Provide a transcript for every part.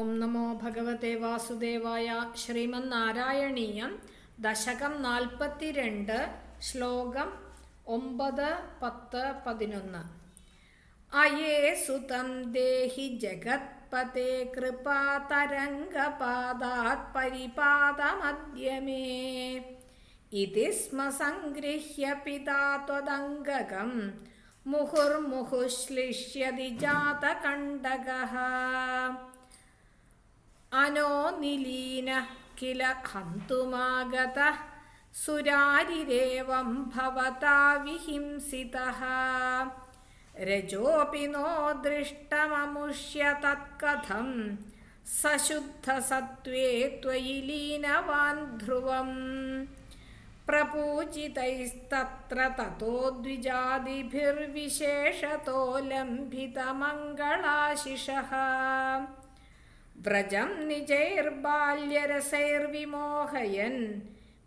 ഓം നമോ ഭഗവത്തെ വാസുദേവായ ശ്രീമന്നാരായണീയം ദശകം നാൽപ്പത്തിരണ്ട് ശ്ലോകം ഒമ്പത് പത്ത് പതിനൊന്ന്. അയേ സുതം ദേഹി ജഗത്പതേ കൃപാതരംഗപാദാത് പരിപാദമദ്യമേ. ഇതി സ്മ സംഗൃഹ്യ പിതാ ത്വദംഗകം മുഹുർമുഹുശ്ലിഷ്യതി ജാതകണ്ഡകः. अनो निलीनः किल हन्तुमागतः सुरारिरेवं भवता विहिंसितः रजोऽपि नो दृष्टममुष्य तत्कथं सशुद्धसत्त्वे त्वयि लीनवान् ध्रुवम् प्रपूजितैस्तत्र ततो द्विजादिभिर्विशेषतो लम्भितमङ्गलाशिषः വ്രജം നിജൈർബാല്യരസൈർവിമോഹയൻ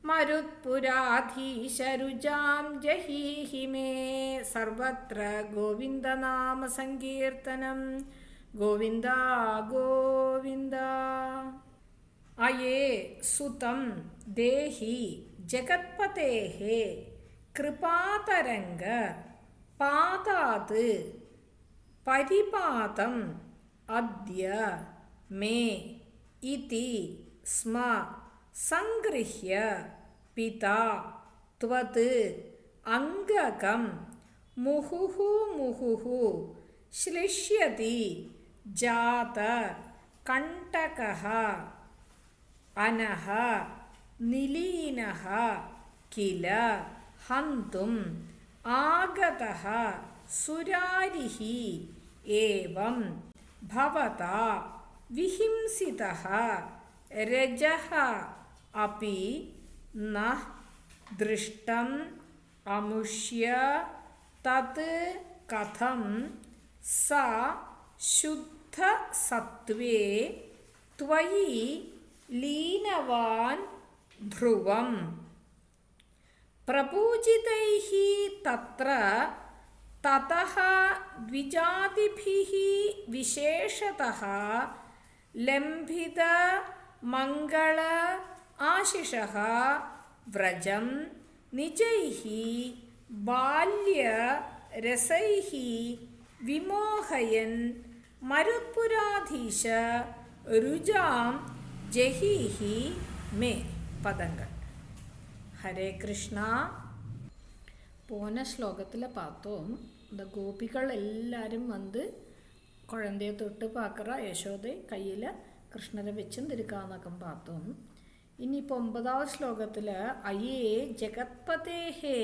മരുത്പുരാധീശരുചാം ജഹീഹി മേ. സർവത്ര ഗോവിന്ദനാമസങ്കീർത്തനം. ഗോവിന്ദ ഗോവിന്ദ. അയേ സുതം ദേഹി ജഗത്പതേ കൃപാതരംഗ പാതാത് പരിപാതം അദ്യ മേ ഇതി സ്മ സംഗൃഹ്യ പിതാ ത്വത് അംഗകം. മുഹുഹു മുഹുഹു ശ്ലിഷ്യതി ജാത കണ്ടകഃ അനഹ നിലീനഃ കില ഹന്തും आगतः സുരാരിः ഏവം ഭവതാ. विहिंसितः, रजः अपि न दृष्टम् अमुष्य तत् कथं स शुद्धसत्त्वे त्वयि लीनवान् ध्रुवम्। प्रपूजितैः तत्र ततः द्विजातिभिः विशेषतः लम्भित मङ्गल വ്രജം व्रजं ബാല്യ बाल्यरसैः വിമോഹയൻ മരുത്പുരാധീശ രുജാം ജഹീഹി മേ പദങ്ങൾ. ഹരേ കൃഷ്ണ. പോന ശ്ലോകത്തിലെ പാത്തോം ഗോപികൾ എല്ലാവരും വന്ന് കുഴന്തയെ തൊട്ട് പാക്കറ യശോദെ കയ്യിൽ കൃഷ്ണനെ വെച്ചും തിരുക്കാന്നകം ഇനി ഇനിയിപ്പോൾ ഒമ്പതാം ശ്ലോകത്തിൽ അയ്യേ ജഗത്പതേഹേ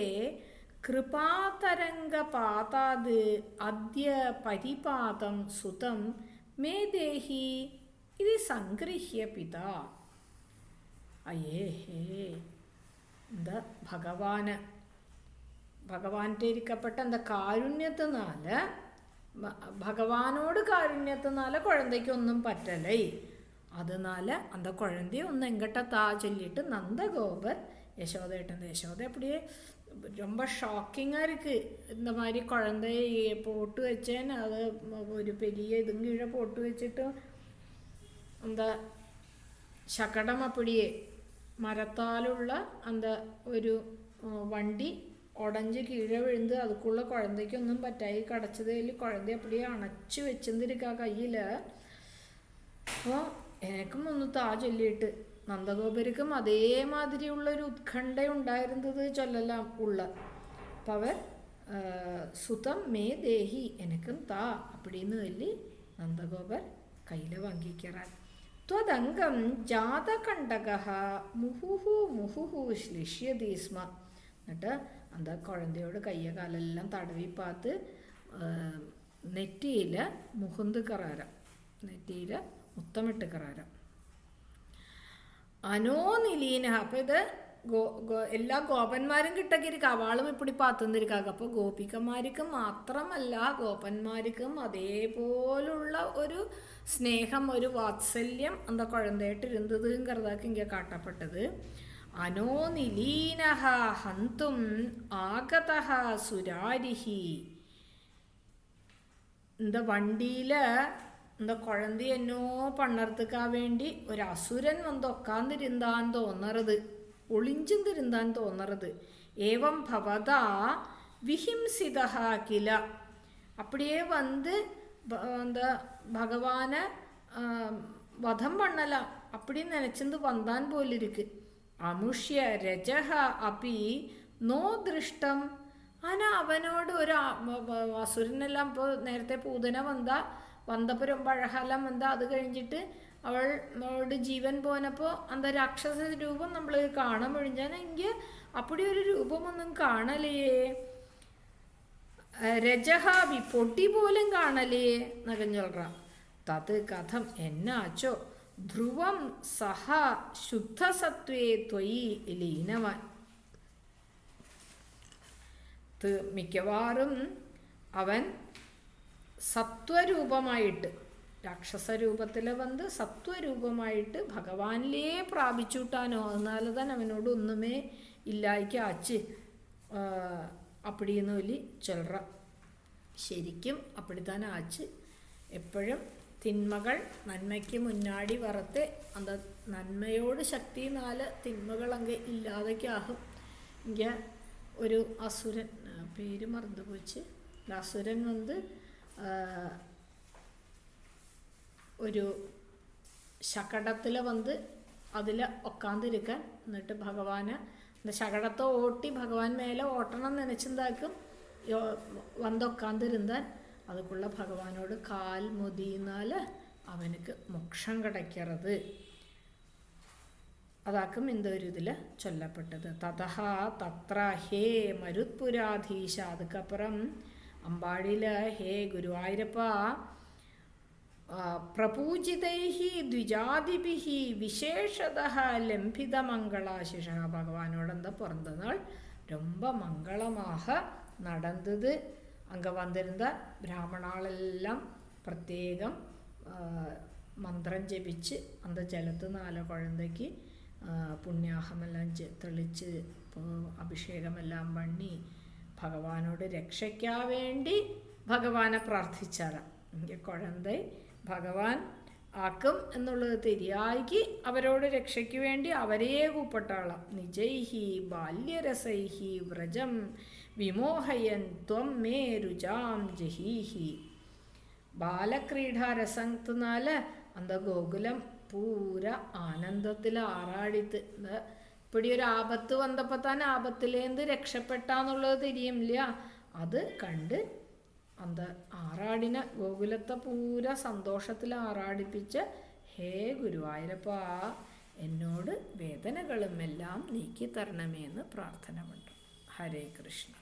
കൃപാതരംഗ പാതാത് അദ്യ പരിപാതം സുതം മേ ദേഹി ഇത് സംഗ്രഹ്യ പിത. അയ്യേ ഹേ എന്താ ഭഗവാന് ഭഗവാന്റെ ഇരിക്കപ്പെട്ട എന്താ കാരുണ്യത്തിനാല് ഭഗവാനോട് കാരുണ്യത്തിനാല കുഴന്തയ്ക്കൊന്നും പറ്റലേ அதனால அந்த குழந்தைய ஒன்று எங்கிட்ட தா சொல்லிட்டு நந்தகோபர் யசோதையிட்ட யசோதை அப்படியே ரொம்ப ஷாக்கிங்காக இருக்குது இந்த மாதிரி குழந்தைய போட்டு வச்சேன் அது ஒரு பெரிய இதுங்க கீழே போட்டு வச்சுட்டு அந்த ശകടം അപ്പടിയെ മരത്താലുള്ള அந்த ഒരു ഉടഞ്ച് കീഴെ വിഴുந்து അതുക്കുള്ള കുഴന്തയ്ക്കൊന്നും പറ്റായി. കടച്ചതിൽ കുഴന്ത അപ്പടിയെ അണച്ചു വെച്ചിരിക്ക കയ്യിൽ അപ്പോൾ എനിക്കും ഒന്ന് താ ചൊല്ലിയിട്ട്. അതേമാതിരിയുള്ള ഒരു ഉത്കണ്ഠ ഉണ്ടായിരുന്നത് ചൊല്ലലാം ഉള്ള. അപ്പോൾ അവർ സുതം മേ ദേഹി എനിക്കും താ അപ്പടിന്ന് ചൊല്ലി നന്ദഗോപർ കയ്യിൽ വാങ്ങിക്കറാൻ. ത്വതംഗം ജാതകണ്ടക മുഹുഹു മുഹുഹു ശ്ലിഷ്യതി സ്മ എന്നിട്ട് എന്താ കുഴന്തയോട് കയ്യ കാലെല്ലാം തടവി പാത്ത് നെറ്റിയിൽ മുഹുന്ത് കറാരം. നെറ്റിയിൽ മുത്തമിട്ട് കറാരം. അനോനിലീന അപ്പം ഇത് ഗോ ഗോ എല്ലാ ഗോപന്മാരും കിട്ടക്കിരിക്ക അവളും ഇപ്പിടി പാത്തുന്നിരിക്കാം. അപ്പോൾ ഗോപികമാർക്ക് മാത്രമല്ല ഗോപന്മാർക്കും അതേപോലുള്ള ഒരു സ്നേഹം ഒരു വാത്സല്യം എന്താ കുഴന്തയായിട്ട് ഇരുന്നത് കരുതാക്കി ഇങ്ങനെ കാട്ടപ്പെട്ടത്. അനോനിലീന ഹന്തും ആഗത സുരാരിഹി இந்த வண்டியில் இந்த குழந்தை എന്നോ പണ്ണർത്തുക്കാൻ വേണ്ടി ഒരു അസുരൻ വന്ന് ഒക്കാന്നിരുന്താൻ തോന്നറത് ഒളിഞ്ചും തോന്നറത് ഏവം ഭവതാ വിഹിംസിത കില அப்படியே வந்து ப- அந்த பகவானை வதம் பண்ணலாம் அப்படின்னு நினச்சிருந்து வந்தான் போல் இருக்கு അമുഷ്യ രജഹ അപി നോ ദൃഷ്ടം ആന അവനോട് ഒരു ആ- വ- വ- അസുരനെല്ലാം ഇപ്പോൾ നേരത്തെ പൂതന വന്ന വന്നപ്പോൾ ரொம்ப അഴകെല്ലാം വന്ന അത് കഴിഞ്ഞിട്ട് അവൾ അവളുടെ ജീവൻ പോനപ്പോൾ അന്ത രാക്ഷസ രൂപം നമ്മൾ കാണാൻ കഴിഞ്ഞാൽ എങ്കിൽ അപ്പടി ഒരു രൂപമൊന്നും കാണലേ രജഹാവി പൊട്ടി പോലും കാണലേ എന്നൊക്കെ ചൊല്ലുക തത് കഥം എന്നാച്ചോ ധ്രുവം സഹ ശുദ്ധസത്വേ ത്വയി ലീനവൻ മിക്കവാറും അവൻ സത്വരൂപമായിട്ട് രാക്ഷസരൂപത്തിൽ വന്ന് സത്വരൂപമായിട്ട് ഭഗവാനിലേ പ്രാപിച്ചുവിട്ടാനോ എന്നാൽ തന്നെ അവനോട് ഒന്നുമേ ഇല്ലായിക്ക അച്ച് അപ്പടിയെന്നൊല്ലി ചൊല്ലറ ശരിക്കും അപ്പടി തന്നെ ആച്ച് എപ്പോഴും തിന്മകൾ നന്മയ്ക്ക് മുന്നാടി വറുത്ത് அந்த നന്മയോട് ശക്തിനാല തിന്മകൾ അങ്ങ് ഇല്ലാതൊക്കെയാകും ഇങ്ങ ഒരു അസുരൻ ആ, പേര് മറന്നു പോച്ച് അസുരൻ വന്ന് ആ, ഒരു ശകടത്തിൽ വന്ന് അതിൽ ഒക്കാതിരിക്കാൻ എന്നിട്ട് ഭഗവാന് இந்த ശകടത്തെ ഓട്ടി ഭഗവാൻ മേലെ ഓട്ടണം നനച്ചെന്താക്കും വന്നൊക്കാതിരുന്നാൽ അതുക്കുള്ള ഭഗവാനോട് കാൽ മുതിന്നാൽ അവനക്ക് മോക്ഷം കിടക്കരുത് അതാക്കും இந்த ഒരു ഇതിൽ ചൊല്ലപ്പെട്ടത് തതഹ തത്ര ഹേ മരുത്പുരാധീശ അതുക്കപ്പുറം അമ്പാടിയിൽ ഹേ ഗുരുവായൂരപ്പ പ്രപൂജിതൈः ദ്വിജാതിഭിः വിശേഷതः ലംഭിതമംഗളാശിഷ பகவானோட அந்த பிறந்த நாள் ரொம்ப மங்களமாக நடந்தது அங்கே ബ്രാഹ്മണാളെല്ലാം பிராமணாளெல்லாம் പ്രത്യേകം മന്ത്രം ജപിച്ച് അന്ത ജലത്ത് നാല് കുഴന്തയ്ക്ക് പുണ്യാഹമെല്ലാം തെളിച്ച് അഭിഷേകമെല്ലാം വണ്ണി ഭഗവാനോട് രക്ഷയ്ക്കാ വേണ്ടി ഭഗവാനെ പ്രാർത്ഥിച്ചാലാം. എങ്കിൽ കുഴന്ത ഭഗവാൻ ആക്കും എന്നുള്ളത് തിരിയാക്കി അവരോട് രക്ഷയ്ക്ക് വേണ്ടി അവരെയെ കൂപ്പട്ടാളാം. നിജൈഹി ബാല്യരസൈഹി വ്രജം വിമോഹയൻ ത്വം മേ രുചാം ജഹീഹി ബാലക്രീഡാരസത്തിനാല അന്ത ഗോകുലം പൂര ആനന്ദത്തിൽ ആറാടിത്ത്. ഇപ്പടി ഒരു ആപത്ത് വന്നപ്പോൾ തന്നെ ആപത്തിലേന്ത് രക്ഷപ്പെട്ടാന്നുള്ളത് തിരിയുമില്ല അത് കണ്ട് അന്ത ആറാടിന ഗോകുലത്തെ പൂര സന്തോഷത്തിൽ ആറാടിപ്പിച്ച് ഹേ ഗുരുവായൂരപ്പ എന്നോട് വേദനകളും എല്ലാം നീക്കി തരണമേ എന്ന് പ്രാർത്ഥന ഉണ്ട് ഹരേ കൃഷ്ണ.